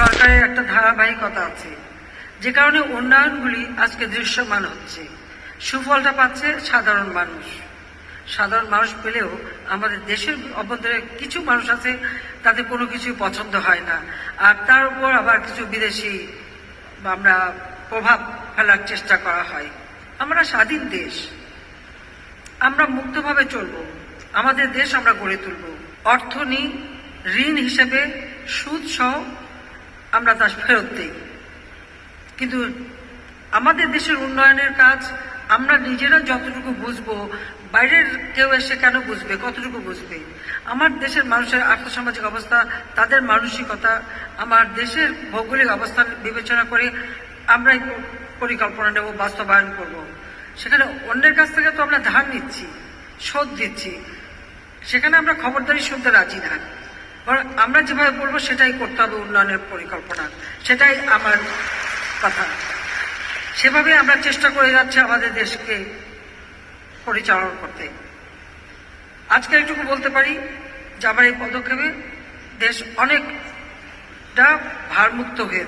সরকারের একটা ধারাবাহিকতা আছে। যে কারণে উন্নয়নগুলি আজকে দৃশ্যমান হচ্ছে। সুফলটা পাচ্ছে সাধারণ মানুষ। সাধারণ মানুষ পেলেও আমাদের দেশের অভ্যন্তরে কিছু মানুষ আছে, তাদের কোনো কিছুই পছন্দ হয় না। আর তার উপর আবার কিছু বিদেশি আমরা প্রভাব ফেলার চেষ্টা করা হয়। আমরা স্বাধীন দেশ। আমরা মুক্তভাবে চলব। আমাদের দেশ আমরা গড়ে তুলব। অর্থ ঋণ হিসেবে সুদ সহ আমরা তা ফেরত দিই। কিন্তু আমাদের দেশের উন্নয়নের কাজ, আমরা নিজেরা যতটুকু বুঝব, বাইরের কেউ এসে কেন বুঝবে? কতটুকু বুঝবে? আমার দেশের মানুষের আর্থসামাজিক অবস্থা, তাদের মানসিকতা, আমার দেশের ভৌগোলিক অবস্থান বিবেচনা করে আমরা পরিকল্পনা নেব, বাস্তবায়ন করব। সেখানে অন্যের কাছ থেকে তো আমরা ধার নিচ্ছি, শোধ দিচ্ছি। সেখানে আমরা খবরদারি শুনতে রাজি না। আমরা যেভাবে বলব সেটাই করতে হবে উন্নয়নের পরিকল্পনা। সেটাই আমার কথা। সেভাবে আমরা চেষ্টা করে যাচ্ছি আমাদের দেশকে পরিচালনা করতে। আজকে একটুকু বলতে পারি যে আমার এই পদক্ষেপে দেশ অনেকটা ভারমুক্ত হয়েছে।